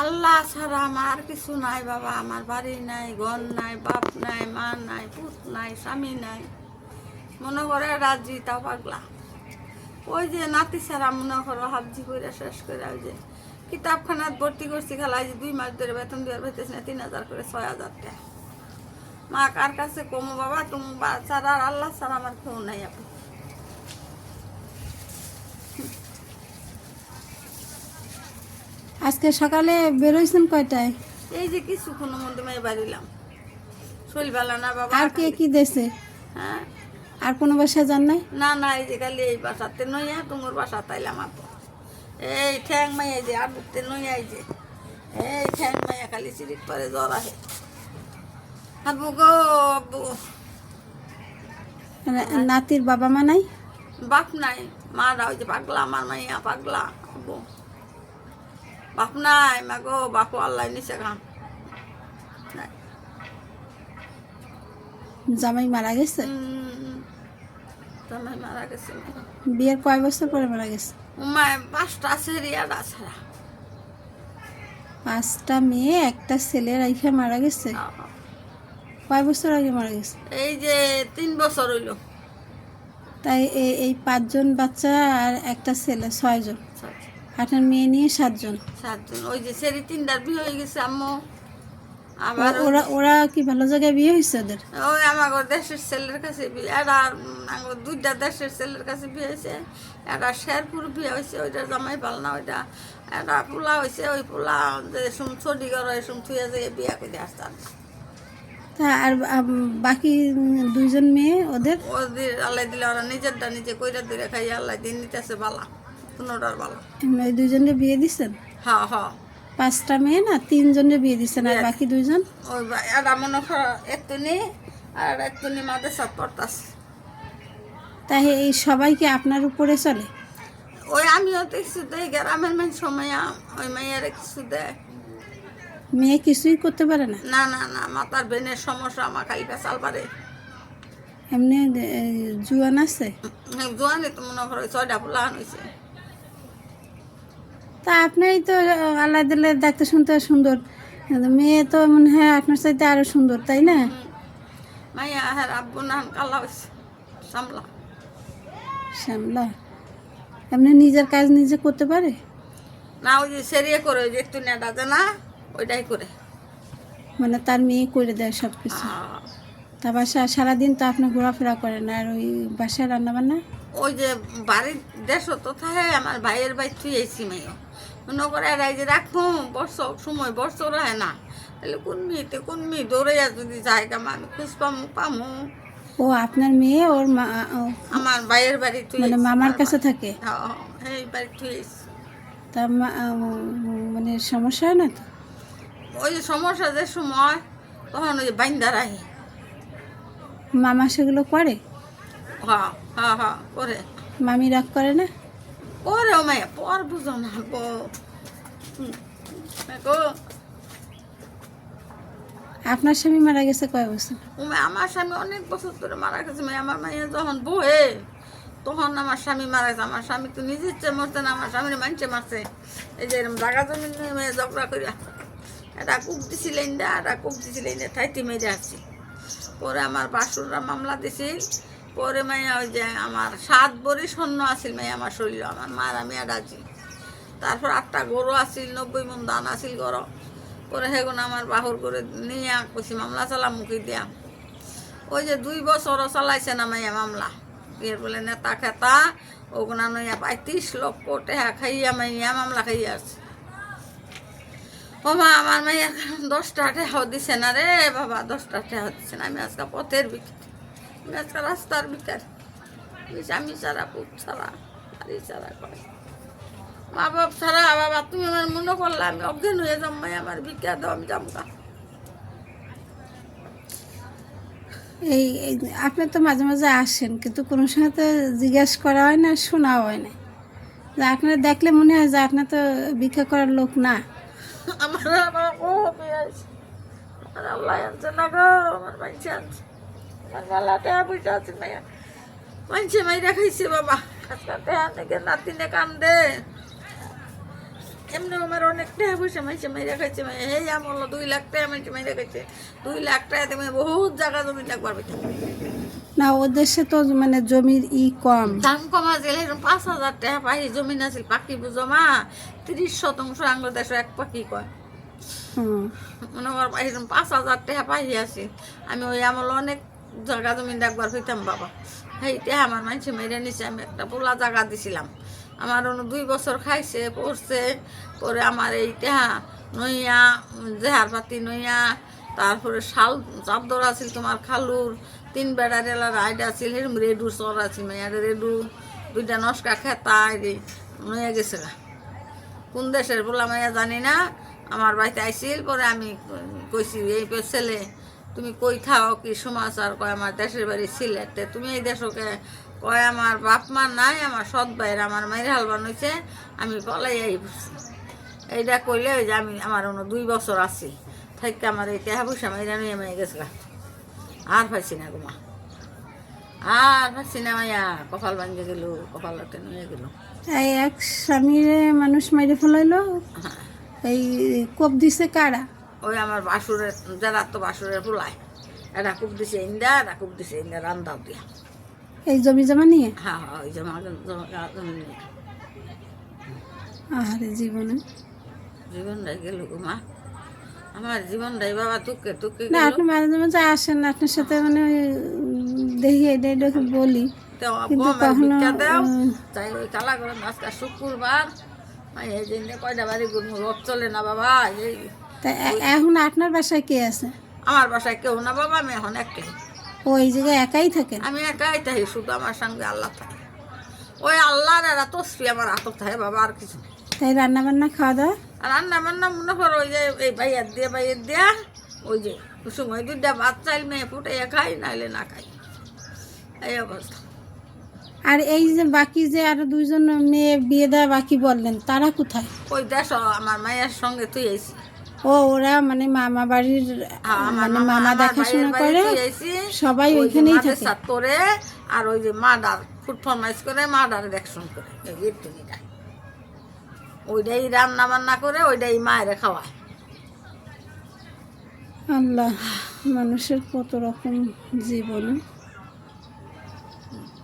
আল্লাহ ছাড়া আমার কিছু নাই বাবা। আমার বাড়ি নাই, ঘর নাই, বাপ নাই, মা নাই, পুত নাই, স্বামী নাই। মনে করে রাজি তা পাগলা। ওই যে নাতি ছাড়া মনে করো হাবজি করে শেষ করে ওই যে কিতাবখানাত ভর্তি করছি খেলা যে দুই মাস ধরে বেতন দেওয়ার পাইতেছি না, তিন হাজার করে ছয় হাজার টাকা। মা কার কাছে কমো বাবা? তুমি ছাড়া আল্লাহ ছাড়া আমার কেউ নাই আপনি আজকে সকালে বেরোইছেন কয়টায়? এই যে কিছুক্ষণ মধ্যে মেয়ে বাড়িলাম। শরীরবেলা না বাবা। আর কে কি দেশে হ্যাঁ? আর কোনো বাসায় যান নাই? না না এই যে খালি এই বাসাতে নইয়া তোমার বাসা তাইলাম আপু এই ঠ্যাং মাইয়া যে আর আবুতে নইয়া এই যে। এই ঠ্যাং মাইয়া খালি সিরিক পরে জ্বর আহে। আবু গো আবু মানে নাতির বাবা মা নাই? বাপ নাই মারা ওই যে পাগলা আমার মাইয়া পাগলা আবু বাপ নাই মা গো বাপু আল্লাহ নিচে খান। জামাই মারা গেছে? জামাই মারা গেছে বিয়ের কয় বছর পরে মারা গেছে? উমায় পাঁচটা সেরিয়াটা ছাড়া পাঁচটা মেয়ে একটা ছেলে রাইখে মারা গেছে? কয় বছর আগে মারা গেছে? এই যে তিন বছর হইল। তাই এই পাঁচজন বাচ্চা আর একটা ছেলে ছয়জন। আপনার মেয়ে নিয়ে সাতজন। সাতজন। ওই যে সেরি তিনটার বিয়ে হয়ে গেছে আম্মু। আবার ও- ওরা ওরা কি ভালো জায়গায় বিয়ে হয়েছে ওদের? ওই আমার দেশের ছেলের কাছে বিয়ে এরা আমার দুইটা দেশের ছেলের কাছে বিয়ে হয়েছে। একটা শেরপুর বিয়ে হয়েছে ওইটা জামাই পাল না ওইটা। একটা পোলা হয়েছে ওই পোলা যে সুম ছড়ি করো এসম থুয়ে যে বিয়ে করে আসতে তা আর বাকি দুইজন মেয়ে ওদের? ওদের আল্লাহ দিলে ওরা নিজেরটা নিজে কইরা দিলে খাই আল্লাহ দিন নিতেছে বালা। কোনোটার বালা এমনি ওই দুইজনের বিয়ে দিচ্ছেন হ্যাঁ হ্যাঁ। পাঁচটা মেয়ে না? তিনজনের বিয়ে দিচ্ছেন আর. বাকি দুইজন? ওই এরা মনে করো একটুনি আর একটুনি মাদের সাথ পড়তাছে তাই এই সবাইকে আপনার উপরে চলে? ওই আমিও তো কিছু দেয় গ্রামের মানুষ সময় ওই মেয়ের কিছু দেয়। মেয়ে কিছুই করতে পারে না? না না না মাথার বেনের সমস্যা আমার খালি পেশাল পারে এমনি জুয়ান আছে? জোয়ানি তো মনে করো ছয়টা ফুলান হয়েছে তা আপনি তো আল্লাহ দিলে দেখতে শুনতে সুন্দর। মেয়ে তো মনে হয় আপনার চাইতে আরও সুন্দর তাই না? মাইয়া হ্যাঁ আব্বু নান কালা হয়েছে সামলা শ্যামলা? এমনি নিজের কাজ নিজে করতে পারে? না ওই যে সেরিয়ে করে ওই যে একটু নেটা না ওইটাই করে। মানে তার মেয়ে করে দেয় সব কিছু তা বাসা সারাদিন তো আপনি ঘোরাফেরা করেন আর ওই বাসায় রান্না বান্না ওই যে বাড়ির দেশ তো থাকে আমার ভাইয়ের বাড়ি তুই এসি মেয়ে। করে এরাই যে রাখব বছর সময় বছর হয় না। তাহলে কোন মেয়েতে কোন মেয়ে দৌড়াইয়া যদি যায় কামা আমি খুঁজ পামু পামু। ও আপনার মেয়ে ওর মা আমার ভাইয়ের বাড়ি তুই মানে মামার কাছে থাকে? এই বাড়ি তুই তা মানে সমস্যা হয় না তো? ওই যে সমস্যা যে সময় তখন ওই যে বাইন্দার আহে মামা সেগুলো করে? হ্যাঁ হ্যাঁ হ্যাঁ করে। মামি রাগ করে না? করে মায়া পর বুঝো না গো আপনার স্বামী মারা গেছে কয় বছর? আমার স্বামী অনেক বছর ধরে মারা গেছে আমার মাইয়া যখন বহে তখন আমার স্বামী মারা গেছে। আমার স্বামী তো নিজে ইচ্ছে মরছে না আমার স্বামীর মানছে মারছে। এই যে এরম জাগা জমি নিয়ে ঝগড়া করিয়া এটা কুক দিছিলেন এটা কুক দিছিলেন ঠাইতে মেরে আসছি। পরে আমার বাসুররা মামলা দিছিল পরে মাইয়া ওই যে আমার সাত বড়ি স্বর্ণ আছিল মাইয়া আমার শরীর, আমার মার আমি আছি তারপর আটটা গরু আছিল, নব্বই মন দান আছিল গরু। পরে সেগুন আমার বাহুর করে নিয়ে কইছি, মামলা চালাম মুখি দিয়া? ওই যে দুই বছরও চালাইছে না মাইয়া মামলা। এর বলে নেতা খেতা, ওগুনা নইয়া পঁয়ত্রিশ লক্ষ টেহা খাইয়া মাইয়া মামলা খাইয়া আছে মা, আমার মাইয়া দশটা টেহা দিছে না রে বাবা, দশটা টেহা দিছে না, আমি আজকে পথের বিকার আজকে রাস্তার বিকার আমি ছাড়া পুত ছাড়া বাড়ি ছাড়া করে। মা বাপ ছাড়া বাবা তুমি আমার মনে করলে আমি অজ্ঞান হয়ে যাম মাই আমার ভিক্ষা দাও আমি যামগা এই এই আপনি তো মাঝে মাঝে আসেন কিন্তু কোনো সময় তো জিজ্ঞেস করা হয় না শোনাও হয় না। যে আপনার দেখলে মনে হয় যে আপনার তো ভিক্ষা করার লোক না। আমার আবার ও আমার আল্লাহ আনছে না গো আমার মাইছে আনছে। আছে মাইয়া। মাইরা খাইছে বাবা। আজকাল টেহা থেকে নাতিনে কান্দে এমনি আমার অনেক টাকা পয়সা মাইছে মেরে খাইছে এই আমল দুই লাখ টাকা মাইছে মেরে খাইছে। দুই লাখ টাকা তুমি বহুত জায়গা জমি লাগবার না তো মানে জমির ই কম। দাম কমা ছিল এরকম পাঁচ হাজার টাকা পাই জমি আছিল পাখি জমা। তিরিশ শতাংশ আঙ্গুল দেশ এক পাখি কয়। মনে কর পাঁচ হাজার টাকা পাই আছি। আমি ওই আমল অনেক জায়গা জমি দেখবার পেতাম বাবা টাকা আমার মানুষে মেরে নিছে, আমি একটা পোলা জায়গা দিছিলাম আমার অন্য দুই বছর খাইছে, পড়ছে, পরে আমার এই টেহা নইয়া, জেহার পাতি নইয়া, তারপরে শাল চাদর আছিল তোমার খালুর, তিন বেড়ার এলার আইডা আছিল সেরকম রেডু চর আছিল, মেয়ার রেডু, দুইটা নস্কা খেতা রে নইয়া গেছে গা। কোন দেশের বলা মাইয়া জানি না, আমার বাড়িতে আইছিল, পরে আমি কইছি, এই ছেলে তুমি কই থাও কি সমাচার? কয় আমার দেশের বাড়ি সিলেটে। তুমি এই দেশকে কয় আমার বাপ মা নাই আমার সৎ ভাইয়ের আমার মায়ের হালবান হয়েছে আমি পলাই আই এইটা কইলে ওই যে আমি আমার অন্য দুই বছর আছি। থাকতে আমার এই টেহা পয়সা মাইরা নিয়ে মেয়ে গেছিলাম আর পাইছি না গোমা আর পাইছি না মাইয়া। কপাল ভাঙ্গে গেল কপালতে নিয়ে গেল। এই এক স্বামীরে মানুষ মেরে ফেলাইলো। এই কোপ দিছে কারা? ওই আমার বাসুরের যারা তো বাসুরের পোলায় এটা খুব দিছে ইন্দা এটা খুব দিছে ইন্দা রান্দাও দিয়া। এই জমি জমা নিয়ে? হ্যাঁ হ্যাঁ ওই জমা জমা নিয়ে। আহারে জীবনে। জীবনটাই গেল মা। আমার জীবনটাই বাবা তুকে তুকে না আপনি মাঝে মাঝে আসেন আপনার সাথে মানে দেখি এটা এটা বলি। কিন্তু কখনো, ভিক্ষা দাও। উম, তাই ওই কালা করে আজকে শুক্রবার। এই যে কয়টা বাড়ি রথ চলে না বাবা? এই তা এখন আপনার বাসায় কে আছে? আমার বাসায় কেউ না বাবা আমি এখন একটাই। ও এই জায়গায় একাই থাকেন? আমি একাই তাই শুধু আমার সঙ্গে আল্লাহ থাকে। ওই আল্লাহর এরা তসফি আমার আতক থাকে বাবা আর কিছু তাই রান্না বান্না খাওয়া দাওয়া আর রান্না বান্না মনে করো ওই যে এই বাইয়ার দিয়ে বাইয়ের দিয়া ওই যে সময় দুইটা ভাত চাইল মেয়ে ফুটাইয়া খাই নাইলে না খাই এই অবস্থা। আর এই যে বাকি যে আরও দুইজন মেয়ে বিয়ে দেওয়া বাকি বললেন তারা কোথায়? ওই দেশ আমার মায়ের সঙ্গে তুই আইসি। ও ওরা মানে মামা বাড়ির মানে মামা দেখাশোনা করে সবাই ওইখানেই থাকে। করে আর ওই যে মার্ডার ফুড ফরমাইজ করে মার্ডার দেখশন করে। এই ওইটাই রান্না বান্না করে ওইটাই মায়ের খাওয়ায়। আল্লাহ মানুষের কত রকম জীবন।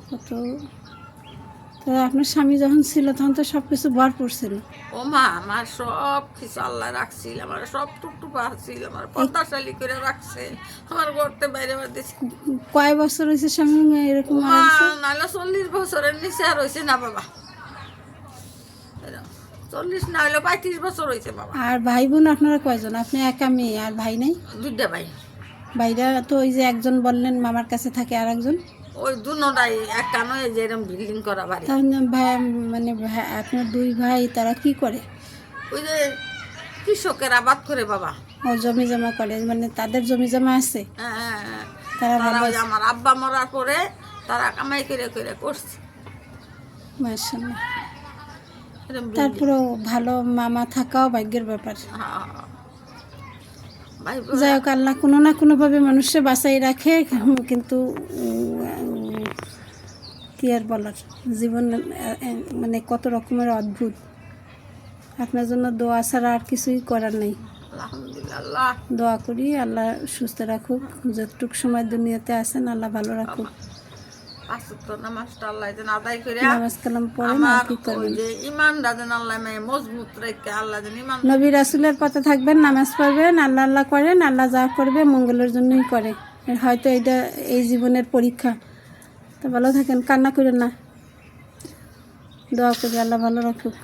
কত তো আপনার স্বামী যখন ছিল তখন তো সব কিছু ভরপুর ছিল ও মা আমার সব কিছু আল্লাহ রাখছিল আমার সব টুকটুকু আসছিল আমার পর্দাশালী করে রাখছে আমার করতে বাইরে বাইরে কয় বছর হয়েছে স্বামী? এরকম নাহলে চল্লিশ বছরের নিচে আর হয়েছে না বাবা। চল্লিশ না হলে পঁয়ত্রিশ বছর হয়েছে বাবা। আর ভাই বোন আপনারা কয়জন? আপনি একা মেয়ে আর ভাই নাই? দুইটা ভাই। ভাইরা তো ওই যে একজন বললেন মামার কাছে থাকে আর একজন ওই দুটাই এক কানয় যে এরকম বিল্ডিং করা বাড়ি। ভাই মানে ভাই- আপনার দুই ভাই তারা কি করে? ওই যে কৃষকের আবাদ করে বাবা। ও জমি জমা করে মানে তাদের জমি জমা আছে? হ্যাঁ, হ্যাঁ, হ্যাঁ। তারা আমার আব্বা মরার পরে তারা কামাই করে করে করছে। এরম তারপরেও ভালো মামা থাকাও ভাগ্যের ব্যাপার। যাই হোক আল্লাহ কোনো না কোনোভাবে মানুষকে বাঁচাই রাখে কিন্তু কী আর বলার? জীবন মানে কত রকমের অদ্ভুত। আপনার জন্য দোয়া ছাড়া আর কিছুই করার নেই। দোয়া করি আল্লাহ সুস্থ রাখুক যতটুক সময় দুনিয়াতে আছেন আল্লাহ ভালো রাখুক। নামাজটা আল্লাহ যেন আদায় করে। নামাজ কালাম পড়েন আর কি করবেন? যে ইমানটা যেন আল্লাহ মেয়ে মজবুত রেখে আল্লাহ যেন ইমান নবী রাসুলের পথে থাকবেন নামাজ পড়বেন আল্লাহ আল্লাহ করেন আল্লাহ যা করবে মঙ্গলের জন্যই করে। হয়তো এটা এই জীবনের পরীক্ষা। তো ভালো থাকেন কান্না করেন না। দোয়া করি আল্লাহ ভালো রাখুক।